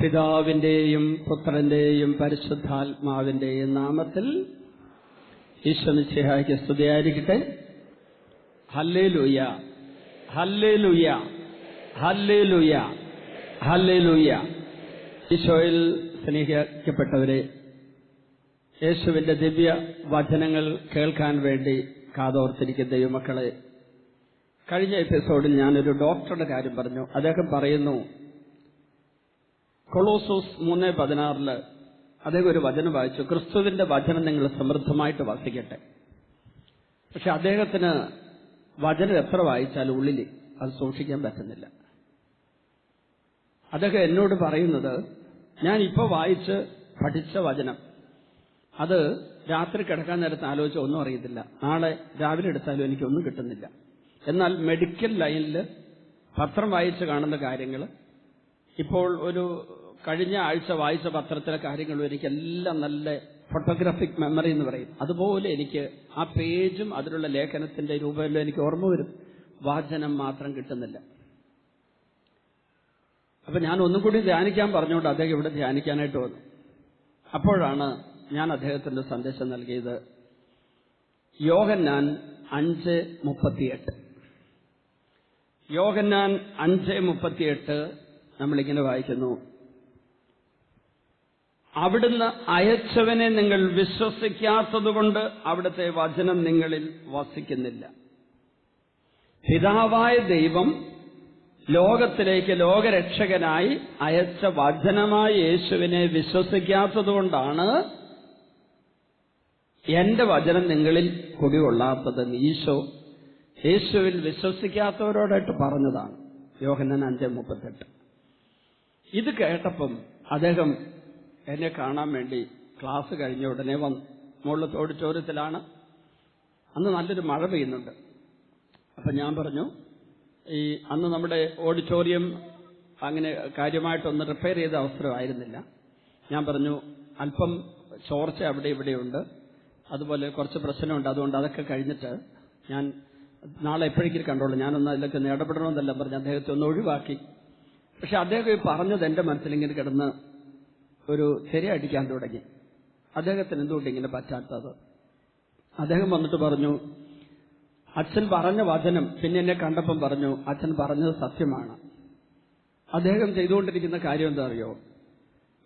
പിതാവിന്റെയും പുത്രന്റെയും പരിശുദ്ധാത്മാവിന്റെയും നാമത്തിൽ ഈശ്വമിശിഹായ്ക്ക് സ്തുതിയായിരിക്കട്ടെ. ഹല്ലേ ലൂയ ഹല്ലേ ലൂയ ഹല്ലേ ലൂയ ഹല്ലേ ലൂയ ഈശോയിൽ സ്നേഹിക്കപ്പെട്ടവരെ യേശുവിന്റെ ദിവ്യ വചനങ്ങൾ കേൾക്കാൻ വേണ്ടി കാതോർത്തിരിക്കുന്ന ദൈവമക്കളെ കഴിഞ്ഞ എപ്പിസോഡിൽ ഞാനൊരു ഡോക്ടറുടെ കാര്യം പറഞ്ഞു. അദ്ദേഹം പറയുന്നു കൊളോസോസ് മൂന്ന് പതിനാറിൽ അദ്ദേഹം ഒരു വചനം വായിച്ചു. ക്രിസ്തുവിന്റെ വചനം നിങ്ങൾ സമൃദ്ധമായിട്ട് വസിക്കട്ടെ. പക്ഷെ അദ്ദേഹത്തിന് വചനം എത്ര വായിച്ചാലും ഉള്ളിൽ അത് സൂക്ഷിക്കാൻ പറ്റുന്നില്ല. അദ്ദേഹം എന്നോട് പറയുന്നത് ഞാൻ ഇപ്പോൾ വായിച്ച് പഠിച്ച വചനം അത് രാത്രി കിടക്കാൻ നേരത്ത് ആലോചിച്ച് ഒന്നും അറിയത്തില്ല. നാളെ രാവിലെ എടുത്താലും എനിക്കൊന്നും കിട്ടുന്നില്ല. എന്നാൽ മെഡിക്കൽ ലൈനിൽ പത്രം വായിച്ച് കാണുന്ന കാര്യങ്ങൾ ഇപ്പോൾ ഒരു കഴിഞ്ഞ ആഴ്ച വായിച്ച പത്രത്തിലെ കാര്യങ്ങളും എനിക്ക് എല്ലാം നല്ല ഫോട്ടോഗ്രാഫിക് മെമ്മറി എന്ന് പറയും. അതുപോലെ എനിക്ക് ആ പേജും അതിലുള്ള ലേഖനത്തിന്റെ രൂപമെല്ലാം എനിക്ക് ഓർമ്മ വരും. വാചനം മാത്രം കിട്ടുന്നില്ല. അപ്പൊ ഞാൻ ഒന്നും കൂടി ധ്യാനിക്കാൻ പറഞ്ഞുകൊണ്ട് അദ്ദേഹം ഇവിടെ ധ്യാനിക്കാനായിട്ട് വന്നു. അപ്പോഴാണ് ഞാൻ അദ്ദേഹത്തിന്റെ സന്ദേശം നൽകിയത്. യോഹന്നാൻ അഞ്ച് മുപ്പത്തിയെട്ട്. യോഹന്നാൻ അഞ്ച് മുപ്പത്തിയെട്ട് നമ്മളിങ്ങനെ വായിക്കുന്നു. അവിടുന്ന് അയച്ചവനെ നിങ്ങൾ വിശ്വസിക്കാത്തതുകൊണ്ട് അവിടുത്തെ വചനം നിങ്ങളിൽ വസിക്കുന്നില്ല. പിതാവായ ദൈവം ലോകത്തിലേക്ക് ലോകരക്ഷകനായി അയച്ച വചനമായ യേശുവിനെ വിശ്വസിക്കാത്തതുകൊണ്ടാണ് എന്റെ വചനം നിങ്ങളിൽ കുടികൊള്ളാത്തത് ഈശോ യേശുവിൽ വിശ്വസിക്കാത്തവരോടായിട്ട് പറഞ്ഞതാണ്. യോഹനൻ അഞ്ച് മുപ്പത്തെട്ട്. ഇത് കേട്ടപ്പം അദ്ദേഹം എന്നെ കാണാൻ വേണ്ടി ക്ലാസ് കഴിഞ്ഞ ഉടനെ വന്നു മുകളിലത്തെ ഓഡിറ്റോറിയത്തിലാണ് അന്ന് നല്ലൊരു മഴ പെയ്യുന്നുണ്ട്. അപ്പം ഞാൻ പറഞ്ഞു ഈ അന്ന് നമ്മുടെ ഓഡിറ്റോറിയം അങ്ങനെ കാര്യമായിട്ടൊന്ന് റിപ്പയർ ചെയ്ത അവസരമായിരുന്നില്ല. ഞാൻ പറഞ്ഞു അല്പം ചോർച്ച അവിടെ ഇവിടെയുണ്ട്. അതുപോലെ കുറച്ച് പ്രശ്നമുണ്ട്. അതുകൊണ്ട് അതൊക്കെ കഴിഞ്ഞിട്ട് ഞാൻ നാളെ എപ്പോഴേക്കും കണ്ടോളൂ. ഞാനൊന്ന് അതിലൊക്കെ ഒന്ന് ഇടപെടണമെന്നല്ല പറഞ്ഞ് അദ്ദേഹത്തെ ഒന്ന് ഒഴിവാക്കി. പക്ഷെ അദ്ദേഹം പറഞ്ഞത് എന്റെ മനസ്സിലിങ്ങനെ കിടന്ന് ഒരു ചെറിയ തിരയടിക്കാൻ തുടങ്ങി. അദ്ദേഹത്തിന് എന്തുകൊണ്ട് ഇങ്ങനെ പറ്റാത്തത്? അദ്ദേഹം വന്നിട്ട് പറഞ്ഞു അച്ഛൻ പറഞ്ഞ വചനം പിന്നെ എന്നെ കണ്ടപ്പം പറഞ്ഞു അച്ഛൻ പറഞ്ഞത് സത്യമാണ്. അദ്ദേഹം ചെയ്തുകൊണ്ടിരിക്കുന്ന കാര്യം എന്താ അറിയോ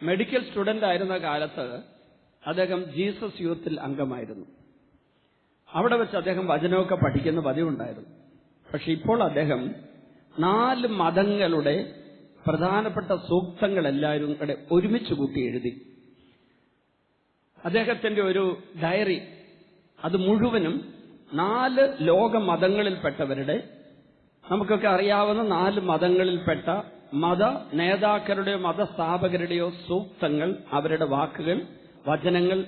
മെഡിക്കൽ സ്റ്റുഡന്റ് ആയിരുന്ന കാലത്ത് അദ്ദേഹം ജീസസ് യൂത്തിൽ അംഗമായിരുന്നു. അവിടെ വെച്ച് അദ്ദേഹം വചനമൊക്കെ പഠിക്കുന്ന പതിവുണ്ടായിരുന്നു. പക്ഷെ ഇപ്പോൾ അദ്ദേഹം നാല് മതങ്ങളുടെ പ്രധാനപ്പെട്ട സൂക്തങ്ങൾ എല്ലാവരും കൂടെ ഒരുമിച്ച് കൂട്ടി എഴുതി. അദ്ദേഹത്തിന്റെ ഒരു ഡയറി അത് മുഴുവനും നാല് ലോക മതങ്ങളിൽപ്പെട്ടവരുടെ നമുക്കൊക്കെ അറിയാവുന്ന നാല് മതങ്ങളിൽപ്പെട്ട മത നേതാക്കളുടെയോ മതസ്ഥാപകരുടെയോ സൂക്തങ്ങൾ അവരുടെ വാക്കുകൾ വചനങ്ങൾ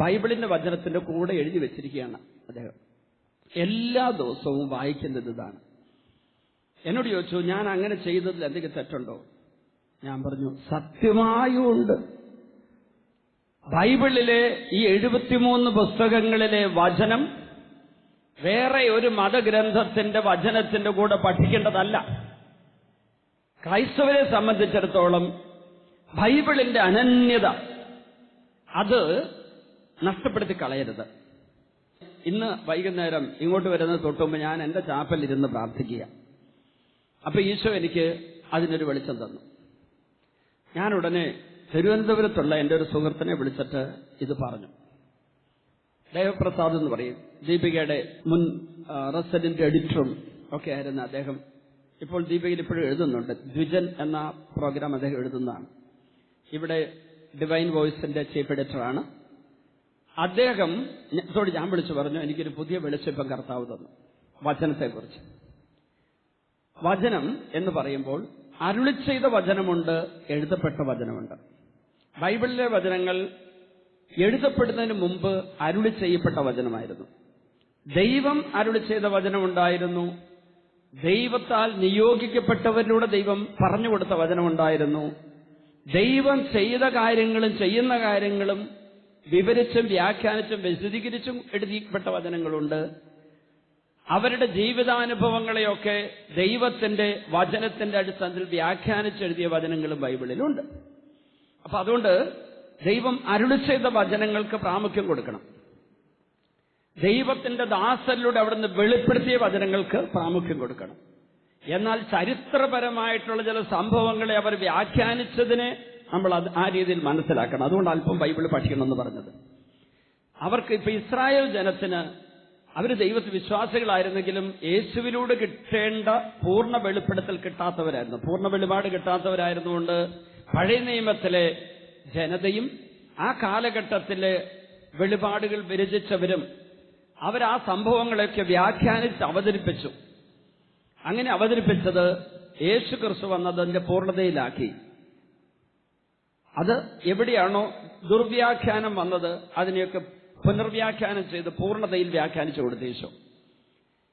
ബൈബിളിന്റെ വചനത്തിന്റെ കൂടെ എഴുതി വെച്ചിരിക്കുകയാണ് അദ്ദേഹം. എല്ലാ ദിവസവും വായിക്കുന്നത് ഇതാണ്. എന്നോട് ചോദിച്ചു ഞാൻ അങ്ങനെ ചെയ്തതിൽ എന്തെങ്കിലും തെറ്റുണ്ടോ? ഞാൻ പറഞ്ഞു സത്യമായും ഉണ്ട് ബൈബിളിലെ ഈ എഴുപത്തിമൂന്ന് പുസ്തകങ്ങളിലെ വചനം വേറെ ഒരു മതഗ്രന്ഥത്തിന്റെ വചനത്തിന്റെ കൂടെ പഠിക്കേണ്ടതല്ല. ക്രൈസ്തവരെ സംബന്ധിച്ചിടത്തോളം ബൈബിളിന്റെ അനന്യത അത് നഷ്ടപ്പെടുത്തി കളയരുത്. ഇന്ന് വൈകുന്നേരം ഇങ്ങോട്ട് വരുന്നത് തൊട്ടുമ്പോൾ ഞാൻ എന്റെ ചാപ്പലിരുന്ന് പ്രാർത്ഥിക്കുക. അപ്പൊ ഈശോ എനിക്ക് അതിനൊരു വെളിച്ചം തന്നു. ഞാൻ ഉടനെ തിരുവനന്തപുരത്തുള്ള എന്റെ ഒരു സുഹൃത്തിനെ വിളിച്ചിട്ട് ഇത് പറഞ്ഞു. ദേവപ്രസാദ് എന്ന് പറയും. ദീപികയുടെ മുൻ റെസിഡന്റ് എഡിറ്ററും ഒക്കെ ആയിരുന്നു അദ്ദേഹം. ഇപ്പോൾ ദീപികയിൽ ഇപ്പോഴും എഴുതുന്നുണ്ട്. ദ്വിജൻ എന്ന പ്രോഗ്രാം അദ്ദേഹം എഴുതുന്നതാണ്. ഇവിടെ ഡിവൈൻ വോയിസിന്റെ ചീഫ് എഡിറ്ററാണ്. അദ്ദേഹം ഞാൻ വിളിച്ചു പറഞ്ഞു. എനിക്കൊരു പുതിയ വെളിച്ചം കർത്താവ് തന്നു. വചനത്തെക്കുറിച്ച്. വചനം എന്ന് പറയുമ്പോൾ അരുളി ചെയ്ത വചനമുണ്ട് എഴുതപ്പെട്ട വചനമുണ്ട്. ബൈബിളിലെ വചനങ്ങൾ എഴുതപ്പെടുന്നതിന് മുമ്പ് അരുളി ചെയ്യപ്പെട്ട വചനമായിരുന്നു. ദൈവം അരുളി ചെയ്ത വചനമുണ്ടായിരുന്നു. ദൈവത്താൽ നിയോഗിക്കപ്പെട്ടവരിലൂടെ ദൈവം പറഞ്ഞു കൊടുത്ത വചനമുണ്ടായിരുന്നു. ദൈവം ചെയ്ത കാര്യങ്ങളും ചെയ്യുന്ന കാര്യങ്ങളും വിവരിച്ചും വ്യാഖ്യാനിച്ചും വിശദീകരിച്ചും എഴുതിപ്പെട്ട വചനങ്ങളുണ്ട്. അവരുടെ ജീവിതാനുഭവങ്ങളെയൊക്കെ ദൈവത്തിന്റെ വചനത്തിന്റെ അടിസ്ഥാനത്തിൽ വ്യാഖ്യാനിച്ചെഴുതിയ വചനങ്ങളും ബൈബിളിലുണ്ട്. അപ്പൊ അതുകൊണ്ട് ദൈവം അരുളി ചെയ്ത വചനങ്ങൾക്ക് പ്രാമുഖ്യം കൊടുക്കണം. ദൈവത്തിന്റെ ദാസരിലൂടെ അവിടുന്ന് വെളിപ്പെടുത്തിയ വചനങ്ങൾക്ക് പ്രാമുഖ്യം കൊടുക്കണം. എന്നാൽ ചരിത്രപരമായിട്ടുള്ള ചില സംഭവങ്ങളെ അവർ വ്യാഖ്യാനിച്ചതിനെ നമ്മൾ അത് ആ രീതിയിൽ മനസ്സിലാക്കണം. അതുകൊണ്ട് അല്പം ബൈബിൾ പഠിക്കണമെന്ന് പറഞ്ഞത്. അവർക്ക് ഇപ്പൊ ഇസ്രായേൽ ജനത്തിന് അവർ ദൈവത്തിൽ വിശ്വാസികളായിരുന്നെങ്കിലും യേശുവിലൂടെ കിട്ടേണ്ട പൂർണ വെളിപ്പെടുത്തൽ കിട്ടാത്തവരായിരുന്നു. പൂർണ വെളിപാട് കിട്ടാത്തവരായിരുന്നുകൊണ്ട് പഴയ നിയമത്തിലെ ജനതയും ആ കാലഘട്ടത്തിലെ വെളിപാടുകൾ വിരചിച്ചവരും അവർ ആ സംഭവങ്ങളെയൊക്കെ വ്യാഖ്യാനിച്ച് അവതരിപ്പിച്ചു. അങ്ങനെ അവതരിപ്പിച്ചത് യേശു ക്രിസ്തു വന്നതിന്റെ പൂർണതയിലാക്കി. അത് എവിടെയാണോ ദുർവ്യാഖ്യാനം വന്നത് അതിനെയൊക്കെ പുനർവ്യാഖ്യാനം ചെയ്ത് പൂർണതയിൽ വ്യാഖ്യാനിച്ചു കൊടുത്ത യേശു.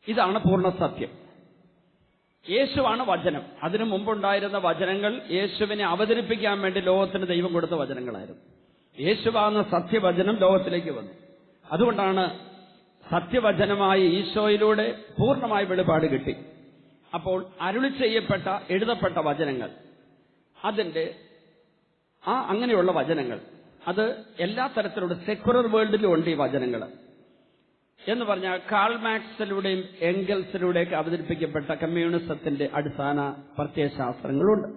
ഇതാണ് പൂർണ സത്യം. യേശുവാണ് വചനം. അതിനു മുമ്പുണ്ടായിരുന്ന വചനങ്ങൾ യേശുവിനെ അവതരിപ്പിക്കാൻ വേണ്ടി ലോകത്തിന് ദൈവം കൊടുത്ത വചനങ്ങളായിരുന്നു. യേശുവാകുന്ന സത്യവചനം ലോകത്തിലേക്ക് വന്നു. അതുകൊണ്ടാണ് സത്യവചനമായ ഈശോയിലൂടെ പൂർണമായ വെളിപാട് കിട്ടി. അപ്പോൾ അരുളി ചെയ്യപ്പെട്ട എഴുതപ്പെട്ട വചനങ്ങൾ. അതിന്റെ ആ അങ്ങനെയുള്ള വചനങ്ങൾ. അത് എല്ലാ തരത്തിലുള്ള സെക്യുലർ വേൾഡിലും ഉണ്ട് ഈ വചനങ്ങൾ എന്ന് പറഞ്ഞാൽ കാൾമാക്സിലൂടെയും എംഗൽസിലൂടെയൊക്കെ അവതരിപ്പിക്കപ്പെട്ട കമ്മ്യൂണിസത്തിന്റെ അടിസ്ഥാന പ്രത്യയശാസ്ത്രങ്ങളുണ്ട്.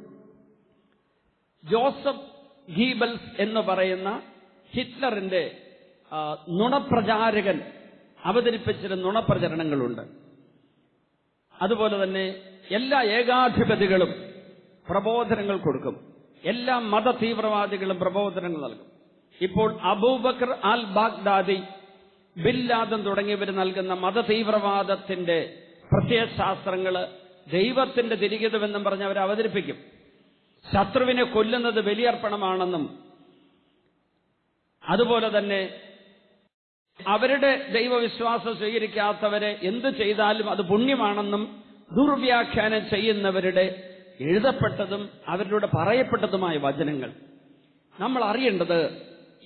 ജോസഫ് ഹീബൽസ് എന്ന് പറയുന്ന ഹിറ്റ്ലറിന്റെ നുണപ്രചാരകൻ അവതരിപ്പിച്ചിരുന്ന നുണപ്രചരണങ്ങളുണ്ട്. അതുപോലെ തന്നെ എല്ലാ ഏകാധിപതികളും പ്രബോധനങ്ങൾ കൊടുക്കും. എല്ലാ മത തീവ്രവാദികളും പ്രബോധനങ്ങൾ നൽകും. ഇപ്പോൾ Abu Bakr al Baghdadi bin Laden തുടങ്ങിയവർ നൽകുന്ന മത തീവ്രവാദത്തിന്റെ പ്രത്യയശാസ്ത്രങ്ങൾ ദൈവത്തിന്റെ തിരികതമെന്നും പറഞ്ഞ് അവർ അവതരിപ്പിക്കും. ശത്രുവിനെ കൊല്ലുന്നത് ബലിയർപ്പണമാണെന്നും അതുപോലെ തന്നെ അവരുടെ ദൈവവിശ്വാസം സ്വീകരിക്കാത്തവരെ എന്ത് ചെയ്താലും അത് പുണ്യമാണെന്നും ദുർവ്യാഖ്യാനം ചെയ്യുന്നവരുടെ എഴുതപ്പെട്ടതും അവരിലൂടെ പറയപ്പെട്ടതുമായ വചനങ്ങൾ. നമ്മൾ അറിയേണ്ടത്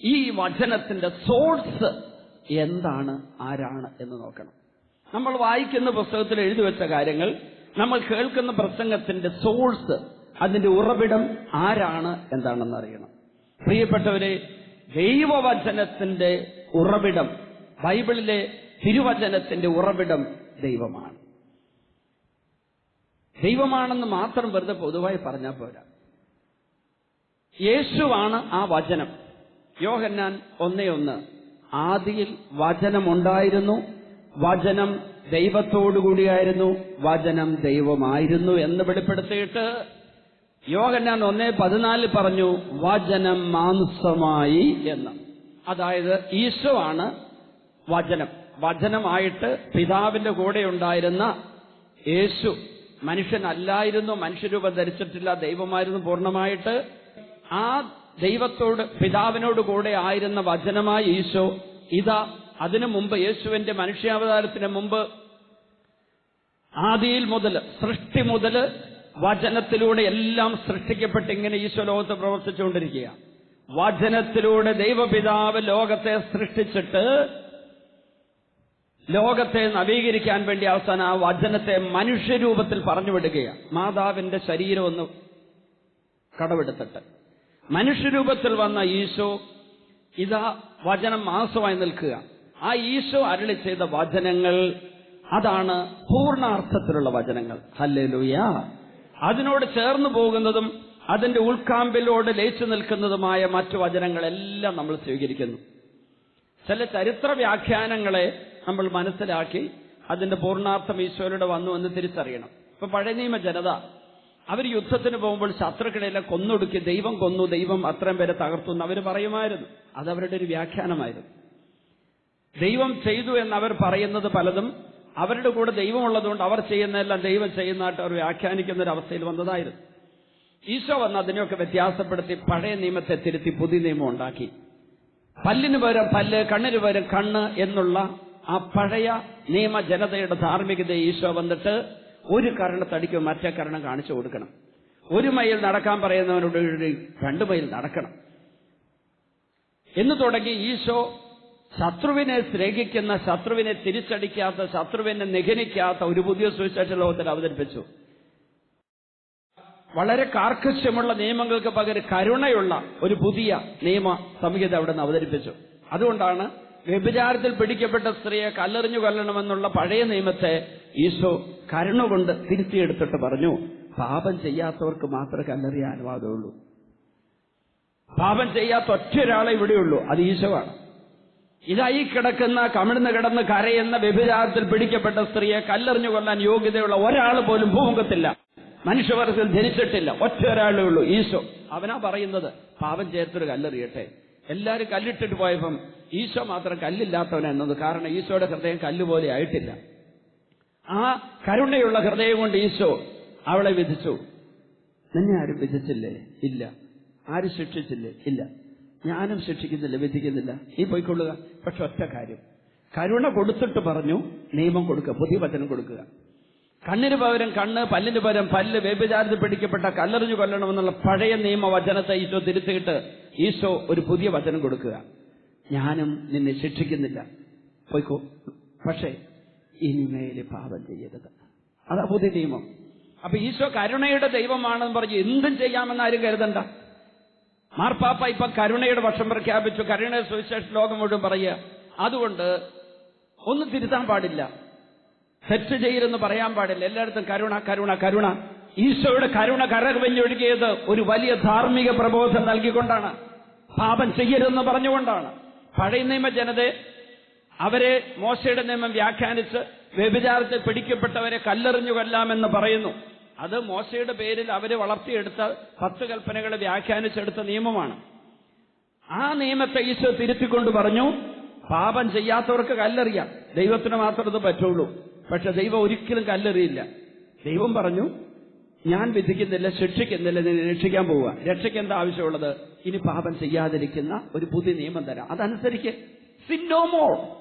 ഈ വചനത്തിന്റെ സോഴ്സ് എന്താണ് ആരാണ് എന്ന് നോക്കണം. നമ്മൾ വായിക്കുന്ന പുസ്തകത്തിൽ എഴുതി വെച്ച കാര്യങ്ങൾ നമ്മൾ കേൾക്കുന്ന പ്രസംഗത്തിന്റെ സോഴ്സ് അതിന്റെ ഉറവിടം ആരാണ് എന്താണെന്ന് അറിയണം. പ്രിയപ്പെട്ടവരെ ദൈവവചനത്തിന്റെ ഉറവിടം ബൈബിളിലെ തിരുവചനത്തിന്റെ ഉറവിടം ദൈവമാണ്. ദൈവമാണെന്ന് മാത്രം വെറുതെ പൊതുവായി പറഞ്ഞാൽ പോരാ. യേശുവാണ് ആ വചനം. യോഹന്നാൻ ഒന്നേ ഒന്ന്. ആദിയിൽ വചനമുണ്ടായിരുന്നു. വചനം ദൈവത്തോടുകൂടിയായിരുന്നു. വചനം ദൈവമായിരുന്നു എന്ന് വെളിപ്പെടുത്തിയിട്ട് യോഹന്നാൻ ഒന്നേ പതിനാലിൽ പറഞ്ഞു വചനം മാംസമായി എന്ന്. അതായത് ഈശോ ആണ് വചനം. വചനമായിട്ട് പിതാവിന്റെ കൂടെ ഉണ്ടായിരുന്ന യേശു മനുഷ്യനല്ലായിരുന്നു മനുഷ്യരൂപം ധരിച്ചിട്ടില്ല ദൈവമായിരുന്നു പൂർണമായിട്ട്. ആ ദൈവത്തോട് പിതാവിനോട് കൂടെ ആയിരുന്ന വചനമായ ഈശോ ഇതാ അതിനു മുമ്പ് യേശുവിന്റെ മനുഷ്യാവതാരത്തിന് മുമ്പ് ആദിയിൽ മുതൽ സൃഷ്ടി മുതൽ വചനത്തിലൂടെ എല്ലാം സൃഷ്ടിക്കപ്പെട്ട് ഇങ്ങനെ ഈശോ ലോകത്ത് പ്രവർത്തിച്ചുകൊണ്ടിരിക്കുക വചനത്തിലൂടെ ദൈവപിതാവ് ലോകത്തെ സൃഷ്ടിച്ചിട്ട് ലോകത്തെ നവീകരിക്കാൻ വേണ്ടി അവസാനം ആ വചനത്തെ മനുഷ്യരൂപത്തിൽ പറഞ്ഞു വിടുകയാണ്. മാതാവിന്റെ ശരീരം ഒന്ന് മനുഷ്യരൂപത്തിൽ വന്ന ഈശോ ഇതാ വചനം മാസമായി നിൽക്കുക. ആ ഈശോ അരളി ചെയ്ത വചനങ്ങൾ അതാണ് പൂർണാർത്ഥത്തിലുള്ള വചനങ്ങൾ. ഹല്ലേലൂയ. അതിനോട് ചേർന്നു പോകുന്നതും അതിന്റെ ഉൾക്കാമ്പിലോട് ലയിച്ചു നിൽക്കുന്നതുമായ മറ്റു വചനങ്ങളെല്ലാം നമ്മൾ സ്വീകരിക്കുന്നു. ചില ചരിത്ര വ്യാഖ്യാനങ്ങളെ നമ്മൾ മനസ്സിലാക്കി അതിന്റെ പൂർണാർത്ഥം ഈശോയിലൂടെ വന്നു എന്ന് തിരിച്ചറിയണം. ഇപ്പൊ പഴയ നിയമ ജനത അവർ യുദ്ധത്തിന് പോകുമ്പോൾ ശത്രുക്കളെല്ലാം കൊന്നൊടുക്കി ദൈവം കൊന്നു ദൈവം അത്രയും പേരെ തകർത്തു എന്ന് അവർ പറയുമായിരുന്നു. അത് അവരുടെ ഒരു വ്യാഖ്യാനമായിരുന്നു. ദൈവം ചെയ്തു എന്ന് അവർ പറയുന്നത് പലതും അവരുടെ കൂടെ ദൈവമുള്ളതുകൊണ്ട് അവർ ചെയ്യുന്നതെല്ലാം ദൈവം ചെയ്യുന്നതായിട്ട് അവർ വ്യാഖ്യാനിക്കുന്ന ഒരു അവസ്ഥയിൽ വന്നതായിരുന്നു. ഈശോ വന്ന് അതിനെയൊക്കെ വ്യത്യാസപ്പെടുത്തി പഴയ നിയമത്തെ തിരുത്തി പുതിയ നിയമം ഉണ്ടാക്കി. പല്ലിന് പകരം പല്ല് കണ്ണിന് പകരം കണ്ണ് എന്നുള്ള ആ പഴയ നിയമ ജനതയുടെ ധാർമ്മികതയെ ഈശോ വന്നിട്ട് ഒരു കരണത്തടിക്കും മറ്റേ കരണം കാണിച്ചു കൊടുക്കണം. ഒരു മൈൽ നടക്കാൻ പറയുന്നവനോട് രണ്ടു മൈൽ നടക്കണം. എന്ന് തുടങ്ങി ഈശോ ശത്രുവിനെ സ്നേഹിക്കുന്ന ശത്രുവിനെ തിരിച്ചടിക്കാത്ത ശത്രുവിനെ നിഗനിക്കാത്ത ഒരു പുതിയ സുവിശേഷ ലോകത്തിൽ അവതരിപ്പിച്ചു. വളരെ കാർക്കശ്യമുള്ള നിയമങ്ങൾക്ക് പകരം കരുണയുള്ള ഒരു പുതിയ നിയമ സംഹിത അവിടെ നിന്ന് അവതരിപ്പിച്ചു. അതുകൊണ്ടാണ് വ്യഭിചാരത്തിൽ പിടിക്കപ്പെട്ട സ്ത്രീയെ കല്ലെറിഞ്ഞു കൊല്ലണമെന്നുള്ള പഴയ നിയമത്തെ ഈശോ കരുണ കൊണ്ട് തിരുത്തിയെടുത്തിട്ട് പറഞ്ഞു പാപം ചെയ്യാത്തവർക്ക് മാത്രമേ കല്ലെറിയ അനുവാദമുള്ളൂ. പാപം ചെയ്യാത്ത ഒറ്റ ഒരാളെ ഇവിടെയുള്ളൂ അത് ഈശോവാണ് ഇതായി കിടക്കുന്ന കമിഴ്ന്ന് കിടന്ന് കരയുന്ന വ്യഭിചാരത്തിൽ പിടിക്കപ്പെട്ട സ്ത്രീയെ കല്ലെറിഞ്ഞു കൊല്ലാൻ യോഗ്യതയുള്ള ഒരാൾ പോലും ഭൂമുഖത്തില്ല. മനുഷ്യവർഗത്തിൽ ധരിച്ചിട്ടില്ല ഒറ്റ ഒരാളേ ഉള്ളൂ. ഈശോ. അവനാ പറയുന്നത് പാപം ചേർത്തൊരു കല്ലെറിയട്ടെ. എല്ലാവരും കല്ലിട്ടിട്ട് പോയപ്പം ഈശോ മാത്രം കല്ലില്ലാത്തവനെന്നത് കാരണം ഈശോയുടെ ഹൃദയം കല്ലുപോലെ ആയിട്ടില്ല. ആ കരുണയുള്ള ഹൃദയം കൊണ്ട് ഈശോ അവളെ വിധിച്ചു. നിന്നെ ആരും വിധിച്ചില്ലേ? ഇല്ല. ആരും ശിക്ഷിച്ചില്ലേ? ഇല്ല. ഞാനും ശിക്ഷിക്കുന്നില്ല വിധിക്കുന്നില്ല. നീ പോയിക്കൊള്ളുക. പക്ഷെ ഒറ്റ കാര്യം. കരുണ കൊടുത്തിട്ട് പറഞ്ഞു നിയമം കൊടുക്കുക പുതിയ വചനം കൊടുക്കുക. കണ്ണിന് പകരം കണ്ണ് പല്ലിന് പകരം പല്ല് വ്യഭിചാരത്തിൽ പിടിക്കപ്പെട്ട കല്ലെറിഞ്ഞു കൊല്ലണമെന്നുള്ള പഴയ നിയമ വചനത്തെ ഈശോ തിരുത്തിയിട്ട് ഈശോ ഒരു പുതിയ വചനം കൊടുക്കുക. ഞാനും നിന്നെ ശിക്ഷിക്കുന്നില്ല. പോയിക്കോ. പക്ഷേ ഇനിമേൽ പാപം ചെയ്യരുത്. അതാ പുതിയ നിയമം. അപ്പൊ ഈശോ കരുണയുടെ ദൈവമാണെന്ന് പറഞ്ഞ് എന്തും ചെയ്യാമെന്ന് ആരും കരുതണ്ട. മാർപ്പാപ്പ ഇപ്പൊ കരുണയുടെ വർഷം പ്രഖ്യാപിച്ചു. കരുണയുടെ സുവിശേഷ ലോകം മുഴുവൻ പറയുക അതുകൊണ്ട് ഒന്നും തിരുത്താൻ പാടില്ല. തെറ്റ് ചെയ്യരുതെന്ന് പറയാൻ പാടില്ല. എല്ലായിടത്തും കരുണ കരുണ കരുണ. ഈശോയുടെ കരുണ കരകവഞ്ഞൊഴുകിയത് ഒരു വലിയ ധാർമ്മിക പ്രബോധം നൽകിക്കൊണ്ടാണ്. പാപം ചെയ്യരുതെന്ന് പറഞ്ഞുകൊണ്ടാണ്. പഴയ നിയമ ജനത അവരെ മോശയുടെ നിയമം വ്യാഖ്യാനിച്ച് വ്യഭിചാരത്തിൽ പിടിക്കപ്പെട്ടവരെ കല്ലെറിഞ്ഞു കൊല്ലാമെന്ന് പറയുന്നു. അത് മോശയുടെ പേരിൽ അവരെ വളർത്തിയെടുത്ത പത്ത് കൽപ്പനകളെ വ്യാഖ്യാനിച്ചെടുത്ത നിയമമാണ്. ആ നിയമത്തെ ഈശോ തിരുത്തിക്കൊണ്ട് പറഞ്ഞു പാപം ചെയ്യാത്തവർക്ക് കല്ലെറിയാം. ദൈവത്തിന് മാത്രം ഇത് പറ്റുള്ളൂ. പക്ഷെ ദൈവം ഒരിക്കലും കല്ലെറിയില്ല. ദൈവം പറഞ്ഞു ഞാൻ വിധിക്കുന്നില്ല ശിക്ഷിക്കുന്നില്ല നിന്നെ രക്ഷിക്കാൻ പോവുക. രക്ഷയ്ക്ക് എന്താ ആവശ്യമുള്ളത്? ഇനി പാപം ചെയ്യാതിരിക്കുന്ന ഒരു പുതിയ നിയമം തരാം. അതനുസരിച്ച് more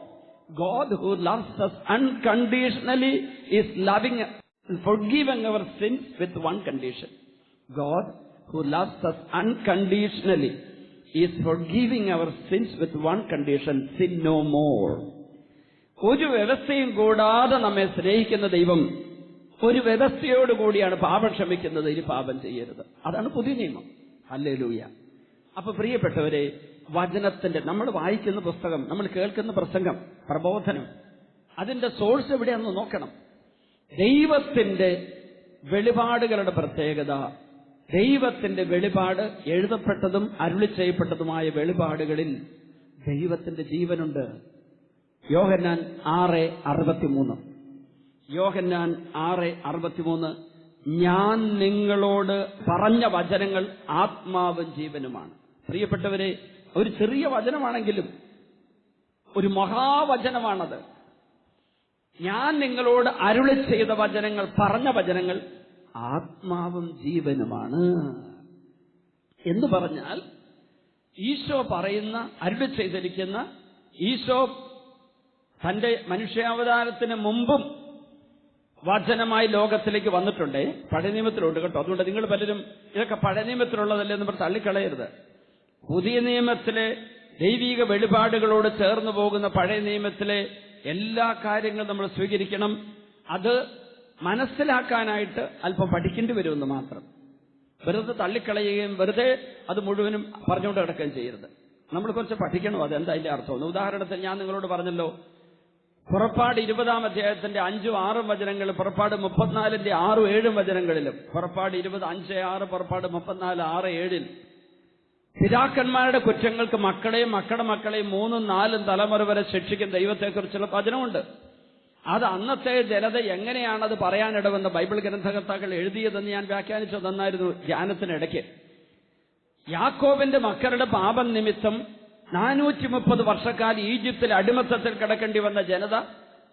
God who loves us unconditionally is loving, forgiving our sins with one condition. God who loves us unconditionally is forgiving our sins with one condition, sin no more. ഒരു വ്യവസ്ഥയും കൂടാതെ നമ്മെ സ്നേഹിക്കുന്ന ദൈവം ഒരു വ്യവസ്ഥയോട് കൂടിയാണ് പാപം ക്ഷമിക്കുന്നത് ഇനി പാപം ചെയ്യരുത് അതാണ് പുതിയ നിയമം അല്ലേ ലൂയ അപ്പൊ പ്രിയപ്പെട്ടവരെ വചനത്തിന്റെ നമ്മൾ വായിക്കുന്ന പുസ്തകം നമ്മൾ കേൾക്കുന്ന പ്രസംഗം പ്രബോധനം അതിന്റെ സോഴ്സ് എവിടെയാണെന്ന് നോക്കണം. ദൈവത്തിന്റെ വെളിപാടുകളുടെ പ്രത്യേകത ദൈവത്തിന്റെ വെളിപാട് എഴുതപ്പെട്ടതും അരുളി ചെയ്യപ്പെട്ടതുമായ വെളിപാടുകളിൽ ദൈവത്തിന്റെ ജീവനുണ്ട്. യോഹന്നാൻ ആറ് അറുപത്തിമൂന്ന്. യോഹന്നാൻ ആറ് അറുപത്തിമൂന്ന് ഞാൻ നിങ്ങളോട് പറഞ്ഞ വചനങ്ങൾ ആത്മാവും ജീവനുമാണ്. പ്രിയപ്പെട്ടവരെ ഒരു ചെറിയ വചനമാണെങ്കിലും ഒരു മഹാവചനമാണത്. ഞാൻ നിങ്ങളോട് അരുളി ചെയ്ത വചനങ്ങൾ പറഞ്ഞ വചനങ്ങൾ ആത്മാവും ജീവനുമാണ്. എന്ന് പറഞ്ഞാൽ ഈശോ പറയുന്ന അരുളി ചെയ്തിരിക്കുന്ന ഈശോ തന്റെ മനുഷ്യാവതാരത്തിന് മുമ്പും വചനമായി ലോകത്തിലേക്ക് വന്നിട്ടുണ്ട്. പഴയ നിയമത്തിലുണ്ട് കേട്ടോ. അതുകൊണ്ട് നിങ്ങൾ പലരും ഇതൊക്കെ പഴയ നിയമത്തിലുള്ളതല്ലേ എന്ന് പറഞ്ഞ് തള്ളിക്കളയരുത്. പുതിയ നിയമത്തിലെ ദൈവിക വെളിപാടുകളോട് ചേർന്നു പോകുന്ന പഴയ നിയമത്തിലെ എല്ലാ കാര്യങ്ങളും നമ്മൾ സ്വീകരിക്കണം. അത് മനസ്സിലാക്കാനായിട്ട് അല്പം പഠിക്കേണ്ടി വരുമെന്ന് മാത്രം. വെറുതെ തള്ളിക്കളയുകയും വെറുതെ അത് മുഴുവനും പറഞ്ഞുകൊണ്ട് കിടക്കുകയും ചെയ്യരുത്. നമ്മൾ കുറച്ച് പഠിക്കണം? എന്താ അതിന്റെ അർത്ഥം? ഉദാഹരണത്തിന് ഞാൻ നിങ്ങളോട് പറഞ്ഞല്ലോ പുറപ്പാട് ഇരുപതാം അധ്യായത്തിന്റെ അഞ്ചും ആറും വചനങ്ങൾ പുറപ്പാട് മുപ്പത്തിനാലിന്റെ ആറും ഏഴും വചനങ്ങളിലും പുറപ്പാട് ഇരുപത് അഞ്ച് ആറ് പുറപ്പാട് മുപ്പത്തിനാല് ആറ് ഏഴിൽ പിതാക്കന്മാരുടെ കുറ്റങ്ങൾക്ക് മക്കളെയും മക്കളുടെ മക്കളെയും മൂന്നും നാലും തലമുറ വരെ ശിക്ഷിക്കുന്ന ദൈവത്തെക്കുറിച്ചുള്ള വചനമുണ്ട്. അത് അന്നത്തെ ജനത എങ്ങനെയാണ് അത് പറയാനിടവെന്ന് ബൈബിൾ ഗ്രന്ഥകർത്താക്കൾ എഴുതിയതെന്ന് ഞാൻ വ്യാഖ്യാനിച്ചു തന്നായിരുന്നു ധ്യാനത്തിനിടയ്ക്ക്. യാക്കോബിന്റെ മക്കളുടെ പാപം നിമിത്തം നാനൂറ്റി മുപ്പത് വർഷക്കാലം ഈജിപ്തിൽ അടിമത്തത്തിൽ കിടക്കേണ്ടി വന്ന ജനത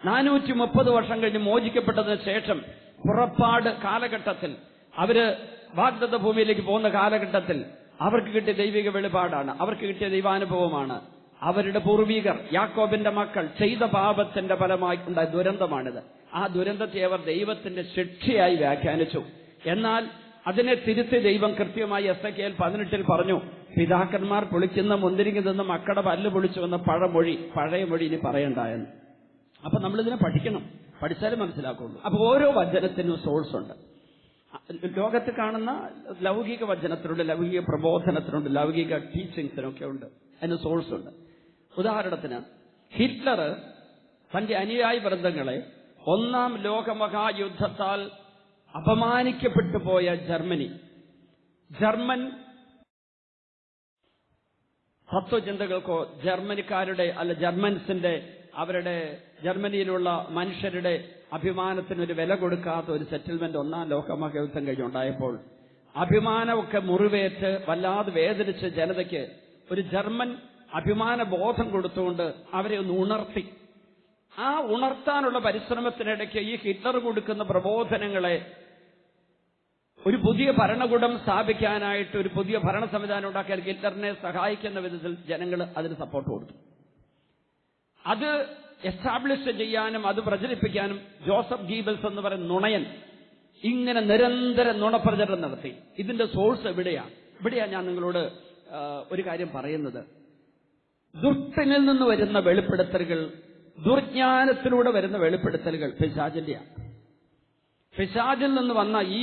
നാനൂറ്റി മുപ്പത് വർഷം കഴിഞ്ഞ് മോചിക്കപ്പെട്ടതിന് ശേഷം പുറപ്പാട് കാലഘട്ടത്തിൽ അവർ വാഗ്ദത്ത ഭൂമിയിലേക്ക് പോകുന്ന കാലഘട്ടത്തിൽ അവർക്ക് കിട്ടിയ ദൈവിക വെളിപാടാണ്. അവർക്ക് കിട്ടിയ ദൈവാനുഭവമാണ്. അവരുടെ പൂർവീകർ യാക്കോബിന്റെ മക്കൾ ചെയ്ത പാപത്തിന്റെ ഫലമായി ഉണ്ടായ ദുരന്തമാണിത്. ആ ദുരന്തത്തെ അവർ ദൈവത്തിന്റെ ശിക്ഷയായി വ്യാഖ്യാനിച്ചു. എന്നാൽ അതിനെ തിരുത്തി ദൈവം കൃത്യമായി എസ് എ കെ എൽ പതിനെട്ടിൽ പറഞ്ഞു പിതാക്കന്മാർ പൊളിക്കുന്ന മുന്തിരിങ്ങി നിന്ന് മക്കളുടെ പല്ല് പൊളിച്ചു വന്ന പഴമൊഴി പഴയ മൊഴി ഇനി പറയണ്ടായെന്ന്. അപ്പൊ നമ്മളിതിനെ പഠിക്കണം. പഠിച്ചാലേ മനസ്സിലാക്കുള്ളൂ. അപ്പൊ ഓരോ വചനത്തിനും സോഴ്സ് ഉണ്ട്. ലോകത്ത് കാണുന്ന ലൗകിക വചനത്തിനുണ്ട് ലൗകിക പ്രബോധനത്തിനുണ്ട് ലൗകിക ടീച്ചിങ്സിനൊക്കെ ഉണ്ട്. അതിന് സോഴ്സ് ഉണ്ട്. ഉദാഹരണത്തിന് ഹിറ്റ്ലർ തന്റെ അനുയായി വൃന്ദങ്ങളെ ഒന്നാം ലോകമഹായുദ്ധത്താൽ അപമാനിക്കപ്പെട്ടു പോയ ജർമ്മനി. ജർമ്മൻ തത്വചിന്തകൾക്കോ ജർമ്മനിക്കാരുടെ അല്ല ജർമ്മൻസിന്റെ അവരുടെ ജർമ്മനിയിലുള്ള മനുഷ്യരുടെ അഭിമാനത്തിന് ഒരു വില കൊടുക്കാത്ത ഒരു സെറ്റിൽമെന്റ് ഒന്നാം ലോകമഹായുദ്ധം കഴിഞ്ഞുണ്ടായപ്പോൾ അഭിമാനമൊക്കെ മുറിവേറ്റ് വല്ലാതെ വേദനിച്ച ജനതയ്ക്ക് ഒരു ജർമ്മൻ അഭിമാന ബോധം കൊടുത്തുകൊണ്ട് അവരെ ഒന്ന് ഉണർത്തി. ആ ഉണർത്താനുള്ള പരിശ്രമത്തിനിടയ്ക്ക് ഈ ഹിറ്റ്ലർ കൊടുക്കുന്ന പ്രബോധനങ്ങളെ ഒരു പുതിയ ഭരണകൂടം സ്ഥാപിക്കാനായിട്ട് ഒരു പുതിയ ഭരണ സംവിധാനം ഉണ്ടാക്കാൻ ഹിറ്റ്ലറിനെ സഹായിക്കുന്ന വിധത്തിൽ ജനങ്ങൾ അതിന് സപ്പോർട്ട് കൊടുത്തു. അത് എസ്റ്റാബ്ലിഷ് ചെയ്യാനും അത് പ്രചരിപ്പിക്കാനും ജോസഫ് ഗീബൽസ് എന്ന് പറയുന്ന നുണയൻ ഇങ്ങനെ നിരന്തരം നുണപ്രചരണം നടത്തി. ഇതിന്റെ സോഴ്സ് എവിടെയാണ്? ഇവിടെയാണ് ഞാൻ നിങ്ങളോട് ഒരു കാര്യം പറയുന്നത്. ദുഷ്ടനിൽ നിന്ന് വരുന്ന വെളിപ്പെടുത്തലുകൾ ദുർജ്ഞാനത്തിലൂടെ വരുന്ന വെളിപ്പെടുത്തലുകൾ പിശാചിന്റെയാണ് പിശാചിൽ നിന്ന് വന്ന ഈ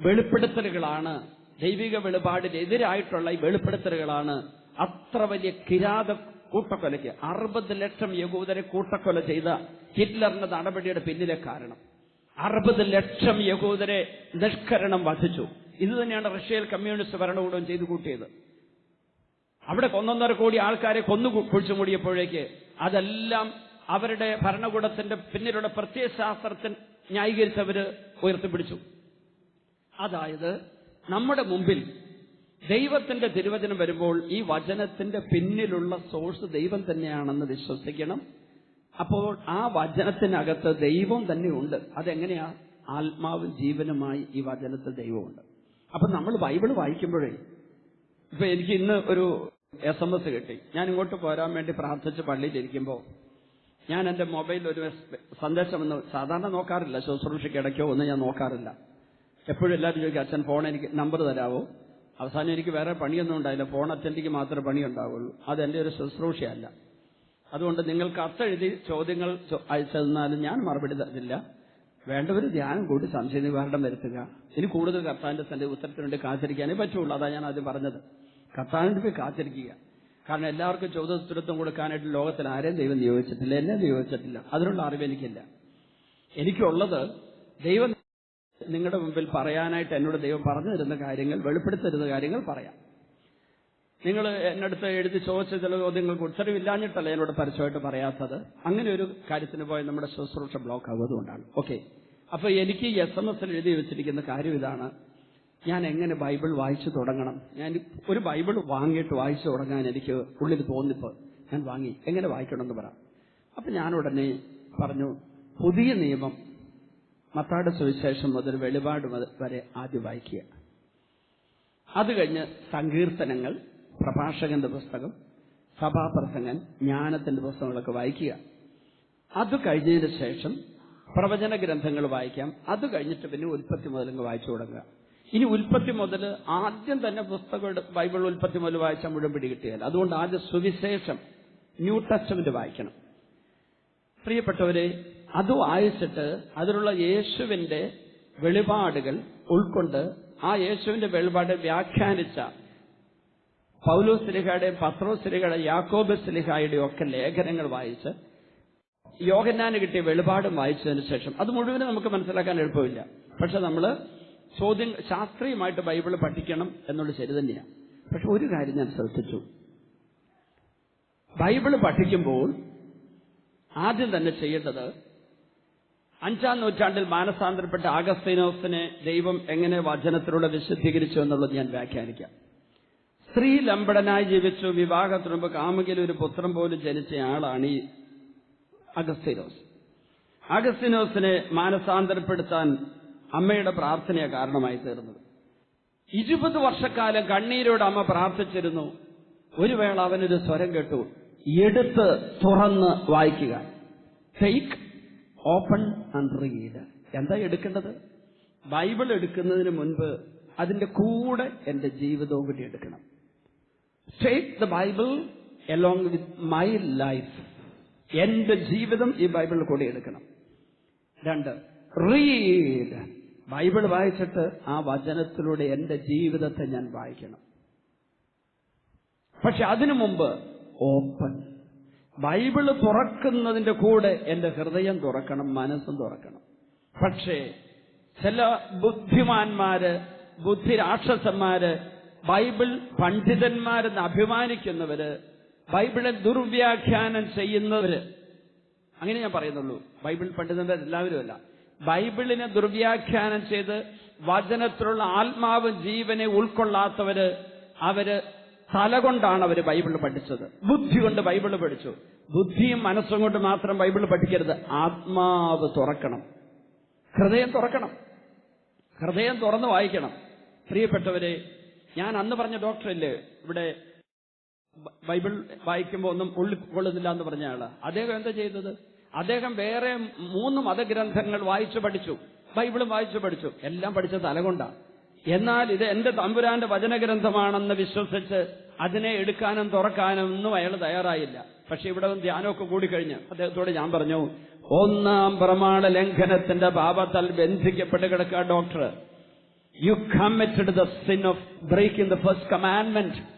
വെളിപ്പെടുത്തലുകളാണ് ദൈവിക വെളിപാടിന് എതിരായിട്ടുള്ള ഈ വെളിപ്പെടുത്തലുകളാണ് അത്ര വലിയ കിരാത കൂട്ടക്കൊലയ്ക്ക്. അറുപത് ലക്ഷം യഹൂദരെ കൂട്ടക്കൊല ചെയ്ത ഹിറ്റ്ലറിന്റെ നടപടിയുടെ പിന്നിലെ കാരണം. അറുപത് ലക്ഷം യഹൂദരെ നിഷ്കരണം വധിച്ചു. ഇത് തന്നെയാണ് റഷ്യയിൽ കമ്മ്യൂണിസ്റ്റ് ഭരണകൂടം ചെയ്തു കൂട്ടിയത്. അവിടെ കൊന്നൊന്നര കോടി ആൾക്കാരെ കൊന്നു കുഴിച്ചു മൂടിയപ്പോഴേക്ക് അതെല്ലാം അവരുടെ ഭരണകൂടത്തിന്റെ പിന്നിലുള്ള പ്രത്യയശാസ്ത്രത്തിൽ ന്യായീകരിച്ചവര് ഉയർത്തിപ്പിടിച്ചു. അതായത് നമ്മുടെ മുമ്പിൽ ദൈവത്തിന്റെ തിരുവചനം വരുമ്പോൾ ഈ വചനത്തിന്റെ പിന്നിലുള്ള സോഴ്സ് ദൈവം തന്നെയാണെന്ന് വിശ്വസിക്കണം. അപ്പോൾ ആ വചനത്തിനകത്ത് ദൈവം തന്നെയുണ്ട്. അതെങ്ങനെയാ? ആത്മാവും ജീവനുമായി ഈ വചനത്തിൽ ദൈവമുണ്ട്. അപ്പൊ നമ്മൾ ബൈബിൾ വായിക്കുമ്പോഴേ ഇപ്പൊ എനിക്ക് ഇന്ന് ഒരു എസ് എം എസ് കിട്ടി. ഞാൻ ഇങ്ങോട്ട് പോരാൻ വേണ്ടി പ്രാർത്ഥിച്ച് പള്ളിയിലിരിക്കുമ്പോൾ ഞാൻ എന്റെ മൊബൈലിൽ ഒരു സന്ദേശം എന്ന് സാധാരണ നോക്കാറില്ല. ശുശ്രൂഷയ്ക്ക് ഇടയ്ക്കോ ഒന്നും ഞാൻ നോക്കാറില്ല. എപ്പോഴും എല്ലാവരും ചോദിക്കും അച്ഛൻ ഫോൺ എനിക്ക് നമ്പർ തരാവോ? അവസാനം എനിക്ക് വേറെ പണിയൊന്നും ഉണ്ടായില്ല. ഫോൺ അറ്റൻഡിക്ക് മാത്രമേ പണി ഉണ്ടാവുള്ളൂ അത് എന്റെ ഒരു ശുശ്രൂഷയല്ല. അതുകൊണ്ട് നിങ്ങൾ കത്തെഴുതി ചോദ്യങ്ങൾ അയച്ചെന്നാലും ഞാൻ മറുപടി തരില്ല. വേണ്ടവർ ധ്യാനം കൂടി സംശയ നിവാരണം വരുത്തുക. ഇനി കൂടുതൽ കർത്താവിന്റെ തന്റെ ഉത്തരത്തിനുണ്ട് കാത്തിരിക്കാനേ പറ്റുള്ളൂ. അതാണ് ഞാൻ ആദ്യം പറഞ്ഞത്. കർത്താവിന്റെ പോയി കാത്തിരിക്കുക. കാരണം എല്ലാവർക്കും ചോദ്യോത്തരത്വം കൊടുക്കാനായിട്ട് ലോകത്തിൽ ആരെയും ദൈവം നിയോഗിച്ചിട്ടില്ല എന്നെ നിയോഗിച്ചിട്ടില്ല. അതിനുള്ള അറിവ് എനിക്കില്ല. എനിക്കുള്ളത് ദൈവം നിങ്ങളുടെ മുമ്പിൽ പറയാനായിട്ട് എന്നോട് ദൈവം പറഞ്ഞു തരുന്ന കാര്യങ്ങൾ വെളിപ്പെടുത്തരുന്ന കാര്യങ്ങൾ പറയാം. നിങ്ങൾ എന്നടുത്ത് എഴുതി ചോദിച്ച ചില ചോദ്യങ്ങൾക്ക് ഉത്തരവില്ലാഞ്ഞിട്ടല്ല എന്നോട് പരസ്യമായിട്ട് പറയാത്തത്. അങ്ങനെ ഒരു കാര്യത്തിന് പോയി നമ്മുടെ ശുശ്രൂഷ ബ്ലോക്ക് ആകുന്നതുകൊണ്ടാണ് ഓക്കെ അപ്പൊ എനിക്ക് എസ് എം എസിൽ എഴുതി വെച്ചിരിക്കുന്ന കാര്യം ഇതാണ്. ഞാൻ എങ്ങനെ ബൈബിൾ വായിച്ചു തുടങ്ങണം? ഞാൻ ഒരു ബൈബിൾ വാങ്ങിയിട്ട് വായിച്ചു തുടങ്ങാൻ എനിക്ക് ഉള്ളിൽ തോന്നിപ്പോ ഞാൻ വാങ്ങി. എങ്ങനെ വായിക്കണമെന്ന് പറ. അപ്പൊ ഞാൻ ഉടനെ പറഞ്ഞു പുതിയ നിയമം മത്താട് സുവിശേഷം മുതൽ വെളിപാട് വരെ ആദ്യം വായിക്കുക. അത് കഴിഞ്ഞ് സങ്കീർത്തനങ്ങൾ പ്രഭാഷകന്റെ പുസ്തകം സഭാപ്രസംഗൻ ജ്ഞാനത്തിന്റെ പുസ്തകങ്ങളൊക്കെ വായിക്കുക. അത് കഴിഞ്ഞതിന് ശേഷം പ്രവചന ഗ്രന്ഥങ്ങൾ വായിക്കാം. അത് കഴിഞ്ഞിട്ട് പിന്നെ ഉൽപ്പത്തി മുതൽ അങ്ങ് വായിച്ചു തുടങ്ങുക. ഇനി ഉൽപ്പത്തി മുതൽ ആദ്യം തന്നെ പുസ്തകം ബൈബിൾ ഉൽപ്പത്തി മുതൽ വായിച്ചാൽ മുഴുവൻ പിടി കിട്ടിയാൽ അതുകൊണ്ട് ആദ്യം സുവിശേഷം ന്യൂ ടെസ്റ്റമെന്റ് വായിക്കണം. പ്രിയപ്പെട്ടവരെ അത് വായിച്ചിട്ട് അതിലുള്ള യേശുവിന്റെ വെളിപാടുകൾ ഉൾക്കൊണ്ട് ആ യേശുവിന്റെ വെളിപാട് വ്യാഖ്യാനിച്ച പൗലോ സിലിഹയുടെയും പത്രോ സിലിഹയുടെ യാക്കോബ് സിലിഹായുടെയും ഒക്കെ ലേഖനങ്ങൾ വായിച്ച് യോഗന്നാന് കിട്ടിയ വെളിപാടും വായിച്ചതിന് ശേഷം. അത് മുഴുവനും നമുക്ക് മനസ്സിലാക്കാൻ എളുപ്പമില്ല. പക്ഷെ നമ്മൾ ചോദ്യം ശാസ്ത്രീയമായിട്ട് ബൈബിൾ പഠിക്കണം എന്നുള്ളത് ശരി തന്നെയാണ് പക്ഷെ ഒരു കാര്യം ഞാൻ ശ്രദ്ധിച്ചു. ബൈബിൾ പഠിക്കുമ്പോൾ ആദ്യം തന്നെ ചെയ്യേണ്ടത് അഞ്ചാം നൂറ്റാണ്ടിൽ മാനസാന്തരപ്പെട്ട ആഗസ്തീനോസിനെ ദൈവം എങ്ങനെ വചനത്തിലൂടെ വിശദീകരിച്ചു എന്നുള്ളത് ഞാൻ വ്യാഖ്യാനിക്കാം. സ്ത്രീ ലംബടനായി ജീവിച്ചു വിവാഹത്തിന് മുമ്പ് കാമുകിൽ ഒരു പുത്രം പോലും ജനിച്ച ആളാണ് ഈ അഗസ്തീനോസ്. അഗസ്തീനോസിനെ മാനസാന്തരപ്പെടുത്താൻ അമ്മയുടെ പ്രാർത്ഥനയെ കാരണമായി തീർന്നത്. ഇരുപത് വർഷക്കാലം കണ്ണീരോട് അമ്മ പ്രാർത്ഥിച്ചിരുന്നു. ഒരു വേള അവനൊരു സ്വരം കേട്ടു. എടുത്ത് തുറന്ന് വായിക്കുക. Take open and read. എന്താ എടുക്കേണ്ടത്? ബൈബിൾ എടുക്കുന്നതിന് മുൻപ് അതിന്റെ കൂടെ എന്റെ ജീവിതവും കൂടി എടുക്കണം. Take the Bible along with my life എന്റെ ജീവിതം ഈ ബൈബിളിൽ കൂടെ എടുക്കണം. രണ്ട് റീഡ് ബൈബിൾ വായിച്ചിട്ട് ആ വചനത്തിലൂടെ എന്റെ ജീവിതത്തെ ഞാൻ വായിക്കണം. പക്ഷെ അതിനു മുമ്പ് ഓപ്പൺ ബൈബിൾ തുറക്കുന്നതിന്റെ കൂടെ എന്റെ ഹൃദയം തുറക്കണം മനസ്സും തുറക്കണം. പക്ഷേ ചില ബുദ്ധിമാന്മാര് ബുദ്ധി രാക്ഷസന്മാര് ബൈബിൾ പണ്ഡിതന്മാരെന്ന് അഭിമാനിക്കുന്നവര് ബൈബിളെ ദുർവ്യാഖ്യാനം ചെയ്യുന്നവര് അങ്ങനെ ഞാൻ പറയുന്നുള്ളൂ. ബൈബിൾ പണ്ഡിതന്മാർ എല്ലാവരും അല്ല. ബൈബിളിനെ ദുർവ്യാഖ്യാനം ചെയ്ത് വചനത്തിലുള്ള ആത്മാവ് ജീവനെ ഉൾക്കൊള്ളാത്തവര് അവർ തലകൊണ്ടാണ് അവർ ബൈബിൾ പഠിച്ചത്. ബുദ്ധി കൊണ്ട് ബൈബിൾ പഠിച്ചു. ബുദ്ധിയും മനസ്സും കൊണ്ട് മാത്രം ബൈബിൾ പഠിക്കരുത്. ആത്മാവ് തുറക്കണം. ഹൃദയം തുറക്കണം. ഹൃദയം തുറന്ന് വായിക്കണം. പ്രിയപ്പെട്ടവരെ ഞാൻ അന്ന് പറഞ്ഞ ഡോക്ടറില്ലേ ഇവിടെ ബൈബിൾ വായിക്കുമ്പോൾ ഒന്നും ഉള്ളിക്കൊള്ളുന്നില്ല എന്ന് പറഞ്ഞ ആൾ. അദ്ദേഹം എന്താ ചെയ്തത്? അദ്ദേഹം വേറെ മൂന്ന് മതഗ്രന്ഥങ്ങൾ വായിച്ചു പഠിച്ചു. ബൈബിളും വായിച്ചു പഠിച്ചു. എല്ലാം പഠിച്ച തലകൊണ്ടാണ് എന്നാൽ ഇത് എന്റെ തമ്പുരാന്റെ വചനഗ്രന്ഥമാണെന്ന് വിശ്വസിച്ച് അതിനെ എടുക്കാനും തുറക്കാനും ഒന്നും അയാൾ തയ്യാറായില്ല. പക്ഷെ ഇവിടെ ധ്യാനമൊക്കെ കൂടിക്കഴിഞ്ഞ് അദ്ദേഹത്തോട് ഞാൻ പറഞ്ഞു ഒന്നാം പ്രമാണ ലംഘനത്തിന്റെ പാപത്താൽ ബന്ധിക്കപ്പെട്ട് കിടക്കുക doctor you committed the sin of breaking the first commandment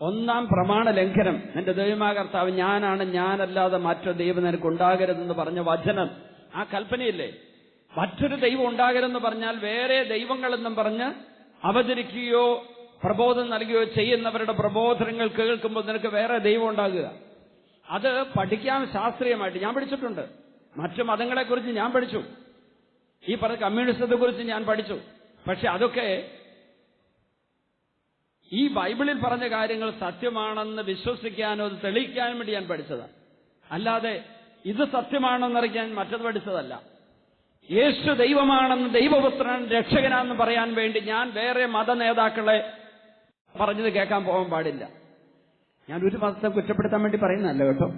ഒന്നാം പ്രമാണ ലംഘനം. നിന്റെ ദൈവമാ കർത്താവ് ഞാനാണ് ഞാനല്ലാതെ മറ്റൊരു ദൈവം നിനക്ക് ഉണ്ടാകരുതെന്ന് പറഞ്ഞ വചനം. ആ കൽപ്പനയില്ലേ? മറ്റൊരു ദൈവം ഉണ്ടാകരുതെന്ന് പറഞ്ഞാൽ വേറെ ദൈവങ്ങളെന്നും പറഞ്ഞ് അവതരിക്കുകയോ പ്രബോധനം നൽകുകയോ ചെയ്യുന്നവരുടെ പ്രബോധനങ്ങൾ കേൾക്കുമ്പോൾ നിനക്ക് വേറെ ദൈവം ഉണ്ടാകുക. അത് പഠിക്കാൻ ശാസ്ത്രീയമായിട്ട് ഞാൻ പഠിച്ചിട്ടുണ്ട്. മറ്റു മതങ്ങളെക്കുറിച്ച് ഞാൻ പഠിച്ചു. ഈ പറഞ്ഞ കമ്മ്യൂണിസത്തെ കുറിച്ച് ഞാൻ പഠിച്ചു. പക്ഷെ അതൊക്കെ ഈ ബൈബിളിൽ പറഞ്ഞ കാര്യങ്ങൾ സത്യമാണെന്ന് വിശ്വസിക്കാനോ അത് തെളിയിക്കാനും വേണ്ടി ഞാൻ പഠിച്ചതാണ്. അല്ലാതെ ഇത് സത്യമാണെന്നറിയാൻ മറ്റത് പഠിച്ചതല്ല. യേശു ദൈവമാണെന്ന് ദൈവപുത്രൻ രക്ഷകനാണെന്ന് പറയാൻ വേണ്ടി ഞാൻ വേറെ മത നേതാക്കളെ പറഞ്ഞത് കേൾക്കാൻ പോകാൻ പാടില്ല. ഞാൻ ഒരു മതത്തെ കുറ്റപ്പെടുത്താൻ വേണ്ടി പറയുന്നതല്ല കേട്ടോ.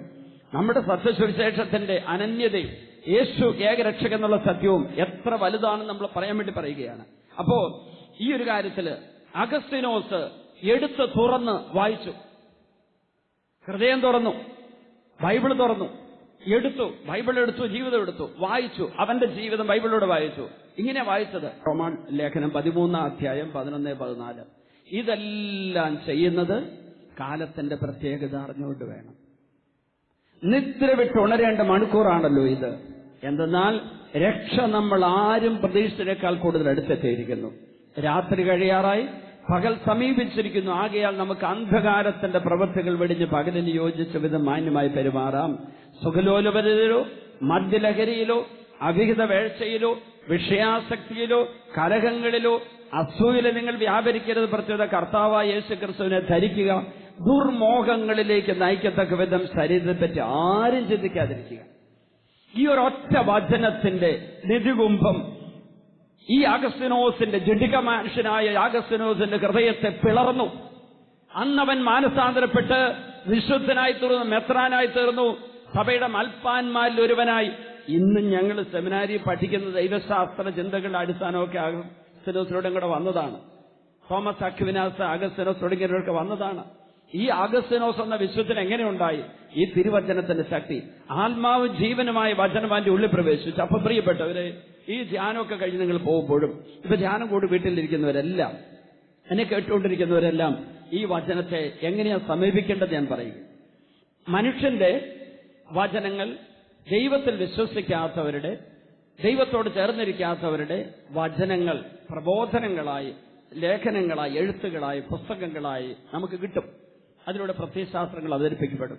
നമ്മുടെ സത്യസുവിശേഷത്തിന്റെ അനന്യതയും യേശു ഏകരക്ഷക എന്നുള്ള സത്യവും എത്ര വലുതാണെന്ന് നമ്മൾ പറയാൻ വേണ്ടി പറയുകയാണ്. അപ്പോ ഈ ഒരു കാര്യത്തിൽ അഗസ്തിനോസ് എടുത്ത് തുറന്ന് വായിച്ചു. ഹൃദയം തുറന്നു. ബൈബിൾ തുറന്നു. എടുത്തു. ബൈബിൾ എടുത്തു ജീവിതം എടുത്തു. വായിച്ചു. അവന്റെ ജീവിതം ബൈബിളിലൂടെ വായിച്ചു. ഇങ്ങനെ വായിച്ചത്. റോമാൻ ലേഖനം പതിമൂന്നാം അധ്യായം പതിനൊന്ന് പതിനാല്. ഇതെല്ലാം ചെയ്യുന്നത് കാലത്തിന്റെ പ്രത്യേകത അറിഞ്ഞുകൊണ്ട് വേണം. നിദ്ര വിട്ട് ഉണരേണ്ട മണിക്കൂറാണല്ലോ ഇത്. എന്തെന്നാൽ രക്ഷ നമ്മൾ ആരും പ്രതീക്ഷിച്ചതിനേക്കാൾ കൂടുതൽ അടുത്തെത്തിയിരിക്കുന്നു. രാത്രി കഴിയാറായി പകൽ സമീപിച്ചിരിക്കുന്നു. ആകയാൽ നമുക്ക് അന്ധകാരത്തിന്റെ പ്രവൃത്തികൾ വെടിഞ്ഞ് പകലിന് യോജിച്ച വിധം മാന്യമായി പെരുമാറാം. സുഖലോലപരിതരോ മദ്യലഹരിയിലോ അവിഹിത വേഴ്ചയിലോ വിഷയാസക്തിയിലോ കലഹങ്ങളിലോ അസൂയിലോ നിങ്ങൾ വ്യാപരിക്കരുത്. പ്രത്യേകത കർത്താവായ യേശു ക്രിസ്തുവിനെ ധരിക്കുക. ദുർമോഹങ്ങളിലേക്ക് നയിക്കത്തക്ക വിധം ശരീരത്തെപ്പറ്റി ആരും ചിന്തിക്കാതിരിക്കുക. ഈ ഒരൊറ്റ വചനത്തിന്റെ നിധികുംഭം ഈ അഗസ്തിനോസിന്റെ ജഡിക മനുഷ്യനായ അഗസ്തിനോസിന്റെ ഹൃദയത്തെ പിളർന്നു. അന്നവൻ മാനസാന്തരപ്പെട്ട് വിശുദ്ധനായി തീർന്നു മെത്രാനായി തീർന്നു. സഭയുടെ മൽപ്പാന്മാരിൽ ഒരുവനായി. ഇന്ന് ഞങ്ങൾ സെമിനാരി പഠിക്കുന്ന ദൈവശാസ്ത്ര ചിന്തകളുടെ അടിസ്ഥാനമൊക്കെ അഗസ്തിനോസിലൂടെ കൂടെ വന്നതാണ്. തോമസ് അക്വിനാസ് അഗസ്തിനോസ് തുടങ്ങിയവരൊക്കെ വന്നതാണ്. ഈ അഗസ്തിനോസ് എന്ന വിശ്വത്തിന് എങ്ങനെയുണ്ടായി? ഈ തിരുവചനത്തിന്റെ ശക്തി. ആത്മാവ് ജീവനുമായ വചനമാന്റെ ഉള്ളിൽ പ്രവേശിച്ചു. അപ്പൊ പ്രിയപ്പെട്ടവരെ ഈ ധ്യാനമൊക്കെ കഴിഞ്ഞ് നിങ്ങൾ പോകുമ്പോഴും ഇപ്പൊ ധ്യാനം കൂടി വീട്ടിലിരിക്കുന്നവരെല്ലാം എന്നെ കേട്ടുകൊണ്ടിരിക്കുന്നവരെല്ലാം ഈ വചനത്തെ എങ്ങനെയാ സമീപിക്കേണ്ടത് ഞാൻ പറയും. മനുഷ്യന്റെ വചനങ്ങൾ ദൈവത്തിൽ വിശ്വസിക്കാത്തവരുടെ ദൈവത്തോട് ചേർന്നിരിക്കാത്തവരുടെ വചനങ്ങൾ പ്രബോധനങ്ങളായി ലേഖനങ്ങളായി എഴുത്തുകളായി പുസ്തകങ്ങളായി നമുക്ക് കിട്ടും. അതിലൂടെ പ്രത്യയശാസ്ത്രങ്ങൾ അവതരിപ്പിക്കപ്പെടും.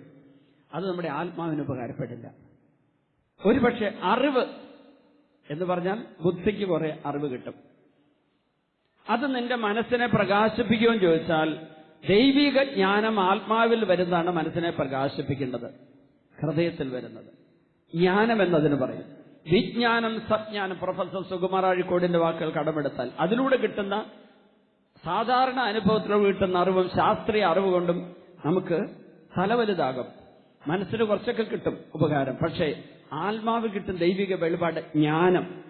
അത് നമ്മുടെ ആത്മാവിന് ഉപകാരപ്പെടില്ല. ഒരുപക്ഷെ അറിവ് എന്ന് പറഞ്ഞാൽ ബുദ്ധിക്ക് കുറെ അറിവ് കിട്ടും. അത് നിന്റെ മനസ്സിനെ പ്രകാശിപ്പിക്കുകയും ചോദിച്ചാൽ ദൈവിക ജ്ഞാനം ആത്മാവിൽ വരുന്നതാണ് മനസ്സിനെ പ്രകാശിപ്പിക്കേണ്ടത്. ഹൃദയത്തിൽ വരുന്നത്. ജ്ഞാനം എന്നതിന് പറയും. വിജ്ഞാനം സജ്ഞാനം പ്രൊഫസർ സുകുമാർ അഴിക്കോടിന്റെ വാക്കുകൾ കടമെടുത്താൽ അതിലൂടെ കിട്ടുന്ന സാധാരണ അനുഭവത്തിലൂടെ കിട്ടുന്ന അറിവും ശാസ്ത്രീയ അറിവ് കൊണ്ടും നമുക്ക് തലവലുതാകും. മനസ്സിന് കുറച്ചൊക്കെ കിട്ടും ഉപകാരം. പക്ഷേ ആത്മാവ് കിട്ടും ദൈവിക വെളിപാട് ജ്ഞാനം.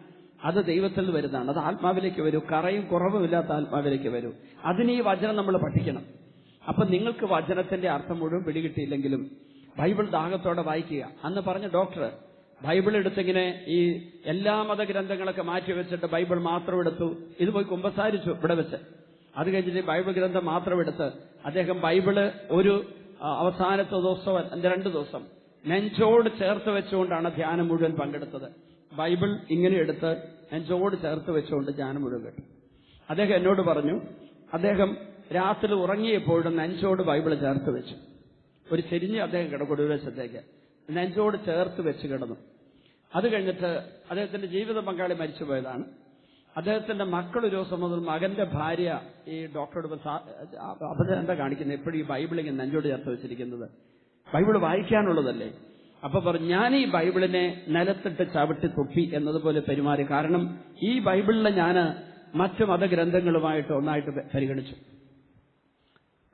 അത് ദൈവത്തിൽ നിന്ന് വരുന്നതാണ്. അത് ആത്മാവിലേക്ക് വരൂ. കറയും കുറവുമില്ലാത്ത ആത്മാവിലേക്ക് വരൂ. അതിന് ഈ വചനം നമ്മൾ പഠിക്കണം. അപ്പൊ നിങ്ങൾക്ക് വചനത്തിന്റെ അർത്ഥം മുഴുവൻ പിടികിട്ടിയില്ലെങ്കിലും ബൈബിൾ ദാഹത്തോടെ വായിക്കുക. അന്ന് പറഞ്ഞ ഡോക്ടർ ബൈബിൾ എടുത്തിങ്ങനെ ഈ എല്ലാ മതഗ്രന്ഥങ്ങളൊക്കെ മാറ്റി വെച്ചിട്ട് ബൈബിൾ മാത്രം എടുത്തു. ഇത് പോയി കുമ്പസാരിച്ചു ഇവിടെ വെച്ച്. അത് കഴിഞ്ഞിട്ട് ബൈബിൾ ഗ്രന്ഥം മാത്രം എടുത്ത് അദ്ദേഹം ബൈബിൾ ഒരു അവസാനത്തെ ദിവസം രണ്ട് ദിവസം നെഞ്ചോട് ചേർത്ത് വെച്ചുകൊണ്ടാണ് ധ്യാനം മുഴുവൻ പങ്കെടുത്തത്. ബൈബിൾ ഇങ്ങനെ എടുത്ത് നെഞ്ചോട് ചേർത്ത് വെച്ചുകൊണ്ട് ധ്യാനം മുഴുവൻ കേട്ടു. അദ്ദേഹം എന്നോട് പറഞ്ഞു അദ്ദേഹം രാത്രി ഉറങ്ങിയപ്പോഴും നെഞ്ചോട് ബൈബിൾ ചേർത്ത് വെച്ചു. ഒരു ചെരിഞ്ഞ് അദ്ദേഹം കിടക്കും ഒരു വശത്തേക്ക് നെഞ്ചോട് ചേർത്ത് വെച്ച് കിടന്നു. അത് കഴിഞ്ഞിട്ട് അദ്ദേഹത്തിന്റെ ജീവിത പങ്കാളി മരിച്ചുപോയതാണ്. അദ്ദേഹത്തിന്റെ മക്കൾ ഒരു ദിവസം മുതൽ മകന്റെ ഭാര്യ ഈ ഡോക്ടറോട് എന്താ കാണിക്കുന്നത്? എപ്പോഴും ഈ ബൈബിൾ ഇങ്ങനെ നെഞ്ചോട് ചേർത്ത് വെച്ചിരിക്കുന്നത്. ബൈബിൾ വായിക്കാനുള്ളതല്ലേ? അപ്പൊ പറഞ്ഞു ഞാൻ ഈ ബൈബിളിനെ നിലത്തിട്ട് ചവിട്ടി തുപ്പി എന്നതുപോലെ പെരുമാറി. കാരണം ഈ ബൈബിളിനെ ഞാൻ മറ്റു മതഗ്രന്ഥങ്ങളുമായിട്ട് ഒന്നായിട്ട് പരിഗണിച്ചു.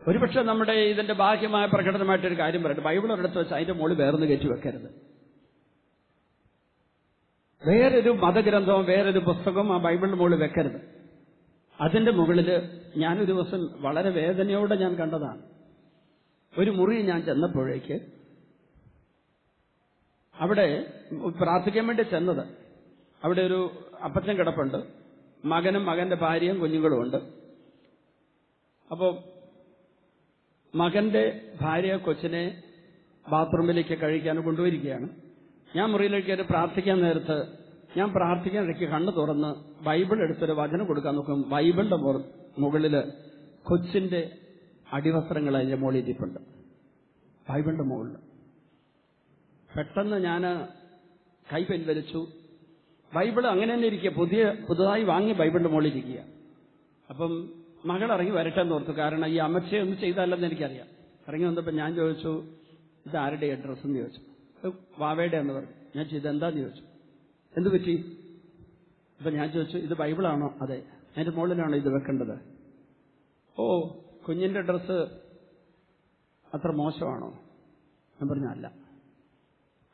ഒരുപക്ഷെ നമ്മുടെ ഇതിന്റെ ബാഹ്യമായ പ്രകടനമായിട്ടൊരു കാര്യം പറയട്ടെ. ബൈബിൾ ഒരിടത്ത് വെച്ച് അതിന്റെ മുകളിൽ വേർന്ന് കയറ്റി വെക്കരുത്. വേറൊരു മതഗ്രന്ഥവും വേറൊരു പുസ്തകവും ആ ബൈബിളിന്റെ മുകളിൽ വെക്കരുത്. അതിന്റെ മുകളിൽ ഞാനൊരു ദിവസം വളരെ വേദനയോടെ ഞാൻ കണ്ടതാണ്. ഒരു മുറി ഞാൻ ചെന്നപ്പോഴേക്ക് അവിടെ പ്രാർത്ഥിക്കാൻ വേണ്ടി ചെന്നത്. അവിടെ ഒരു അപ്പച്ചൻ കിടപ്പുണ്ട്. മകനും മകന്റെ ഭാര്യയും കുഞ്ഞുങ്ങളും ഉണ്ട് അപ്പോൾ മകന്റെ ഭാര്യ കൊച്ചിനെ ബാത്റൂമിലേക്ക് കഴിക്കാൻ കൊണ്ടുവരികയാണ്. ഞാൻ മുറിയിലേക്ക് കയറി പ്രാർത്ഥിക്കാൻ നേരത്ത് ഞാൻ പ്രാർത്ഥിക്കാൻ ഇടയ്ക്ക് കണ്ണു തുറന്ന് ബൈബിൾ എടുത്തൊരു വചനം കൊടുക്കാൻ നോക്കും. ബൈബിളിന്റെ മുകളിൽ കൊച്ചിന്റെ അടിവസ്ത്രങ്ങൾ അതിന്റെ മുകളിൽ ഇരിപ്പുണ്ട്. ബൈബിളിന്റെ മുകളിൽ പെട്ടെന്ന് ഞാൻ കൈ പിൻവലിച്ചു. ബൈബിൾ അങ്ങനെ തന്നെ ഇരിക്കുക. പുതിയ പുതുതായി വാങ്ങി ബൈബിളിന്റെ മുകളിൽ ഇരിക്കുക. അപ്പം മകൾ ഇറങ്ങി വരട്ടെ എന്ന് ഓർത്തു. കാരണം ഈ അമ്മച്ചയെ ഒന്നും ചെയ്തല്ലെന്ന് എനിക്കറിയാം. ഇറങ്ങി വന്നപ്പോൾ ഞാൻ ചോദിച്ചു ഇത് ആരുടെ അഡ്രസ് എന്ന് ചോദിച്ചു. "ഇത് വാവയുടെ എന്ന് പറഞ്ഞു. ഞാൻ ചെയ്ത് എന്താന്ന് ചോദിച്ചു? എന്ത് പറ്റി? അപ്പൊ ഞാൻ ചോദിച്ചു ഇത് ബൈബിളാണോ? അതെ. അതിന്റെ മുകളിലാണോ ഇത് വെക്കേണ്ടത്? ഓ കുഞ്ഞിന്റെ ഡ്രസ്സ് അത്ര മോശമാണോ? ഞാൻ പറഞ്ഞു അല്ല.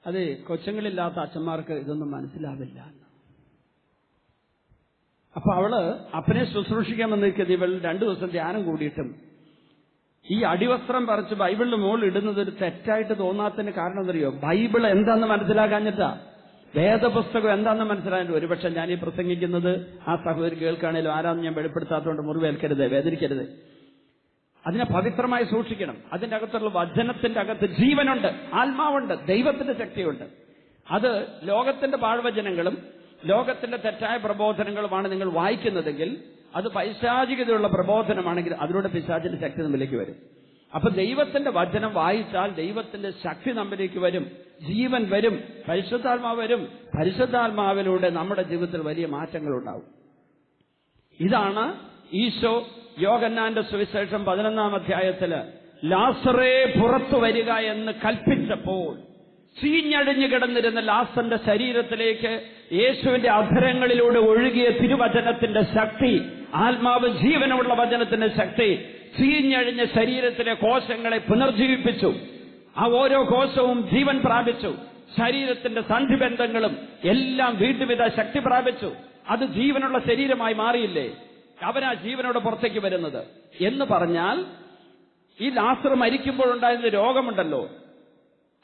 അതെ കൊച്ചുങ്ങളില്ലാത്ത അച്ഛന്മാർക്ക് ഇതൊന്നും മനസ്സിലാവില്ല. അപ്പൊ അവൾ അപ്പനെ ശുശ്രൂഷിക്കാൻ വന്നിരിക്കുന്നത് ഇവൾ രണ്ടു ദിവസം ധ്യാനം കൂടിയിട്ടും. ഈ അടിവസ്ത്രം പറിച്ച് ബൈബിളിന് മുകളിൽ ഇടുന്നത് ഒരു തെറ്റായിട്ട് തോന്നാത്തതിന് കാരണം എന്തറിയോ? ബൈബിൾ എന്താന്ന് മനസ്സിലാക്കാഞ്ഞിട്ടാ വേദപുസ്തകം എന്താണെന്ന് മനസ്സിലായിട്ട് ഒരുപക്ഷെ ഞാൻ ഈ പ്രസംഗിക്കുന്നത് ആ സഹോദരി കേൾക്കുകയാണെങ്കിലും ആരാന്ന് ഞാൻ വെളിപ്പെടുത്താത്തതുകൊണ്ട് മുറിവേൽക്കരുത് വേദനിക്കരുത്. അതിനെ പവിത്രമായി സൂക്ഷിക്കണം. അതിന്റെ അകത്തുള്ള വചനത്തിന്റെ അകത്ത് ജീവനുണ്ട് ആത്മാവുണ്ട് ദൈവത്തിന്റെ ശക്തിയുണ്ട്. അത് ലോകത്തിന്റെ പാഴ്വചനങ്ങളും ലോകത്തിന്റെ തെറ്റായ പ്രബോധനങ്ങളുമാണ് നിങ്ങൾ വായിക്കുന്നതെങ്കിൽ അത് പൈശാചികതയുള്ള പ്രബോധനമാണെങ്കിൽ അതിലൂടെ പിശാചിന്റെ ശക്തി നമ്മിലേക്ക് വരും. അപ്പൊ ദൈവത്തിന്റെ വചനം വായിച്ചാൽ ദൈവത്തിന്റെ ശക്തി നമ്മിലേക്ക് വരും. ജീവൻ വരും. പരിശുദ്ധാത്മാവ് വരും. പരിശുദ്ധാത്മാവിലൂടെ നമ്മുടെ ജീവിതത്തിൽ വലിയ മാറ്റങ്ങൾ ഉണ്ടാവും. ഇതാണ് ഈശോ യോഗന്നാന്റെ സുവിശേഷം പതിനൊന്നാം അധ്യായത്തിൽ ലാസറേ പുറത്തു വരിക എന്ന് കൽപ്പിച്ചപ്പോൾ ചീഞ്ഞടിഞ്ഞു കിടന്നിരുന്ന ലാസന്റെ ശരീരത്തിലേക്ക് യേശുവിന്റെ അധരങ്ങളിലൂടെ ഒഴുകിയ തിരുവചനത്തിന്റെ ശക്തി ആത്മാവ് ജീവനമുള്ള വചനത്തിന്റെ ശക്തി ചീഞ്ഞഴിഞ്ഞ ശരീരത്തിലെ കോശങ്ങളെ പുനർജീവിപ്പിച്ചു. ആ ഓരോ കോശവും ജീവൻ പ്രാപിച്ചു. ശരീരത്തിന്റെ സന്ധിബന്ധങ്ങളും എല്ലാം വീണ്ടുവിധ ശക്തി പ്രാപിച്ചു. അത് ജീവനുള്ള ശരീരമായി മാറിയില്ലേ? അവനാ ജീവനോട് പുറത്തേക്ക് വരുന്നത്. എന്ന് പറഞ്ഞാൽ ഈ ലാസർ മരിക്കുമ്പോഴുണ്ടായിരുന്ന രോഗമുണ്ടല്ലോ.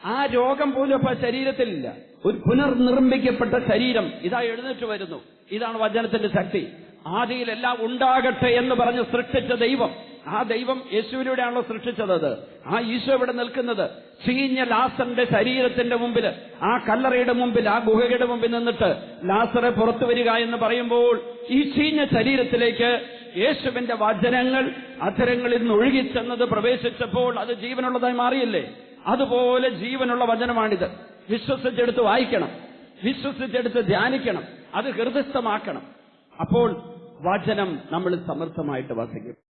ആ രോഗം പോലും അപ്പൊ ശരീരത്തിലില്ല. ഒരു പുനർനിർമ്മിക്കപ്പെട്ട ശരീരം ഇതാ എഴുന്നേറ്റ് വരുന്നു. ഇതാണ് വചനത്തിന്റെ ശക്തി. ആദിയിലെല്ലാം ഉണ്ടാകട്ടെ എന്ന് പറഞ്ഞ് സൃഷ്ടിച്ച ദൈവം. ആ ദൈവം യേശുവിലൂടെയാണല്ലോ സൃഷ്ടിച്ചത് അത്. ആ ഈശോ ഇവിടെ നിൽക്കുന്നത്. ചീഞ്ഞ ലാസറിന്റെ ശരീരത്തിന്റെ മുമ്പിൽ ആ കല്ലറയുടെ മുമ്പിൽ ആ ഗുഹയുടെ മുമ്പിൽ നിന്നിട്ട് ലാസറെ പുറത്തു വരിക എന്ന് പറയുമ്പോൾ ഈ ചീഞ്ഞ ശരീരത്തിലേക്ക് യേശുവിന്റെ വചനങ്ങൾ അധരങ്ങളിൽ നിന്ന് ഒഴുകിച്ചെന്നത് പ്രവേശിച്ചപ്പോൾ അത് ജീവനുള്ളതായി മാറിയില്ലേ? അതുപോലെ ജീവനുള്ള വചനമാണിത്. വിശ്വസിച്ചെടുത്ത് വായിക്കണം. വിശ്വസിച്ചെടുത്ത് ധ്യാനിക്കണം. അത് ഹൃദയസ്ഥമാക്കണം. അപ്പോൾ വചനം നമ്മൾ സമർത്ഥമായിട്ട് വസിക്കും.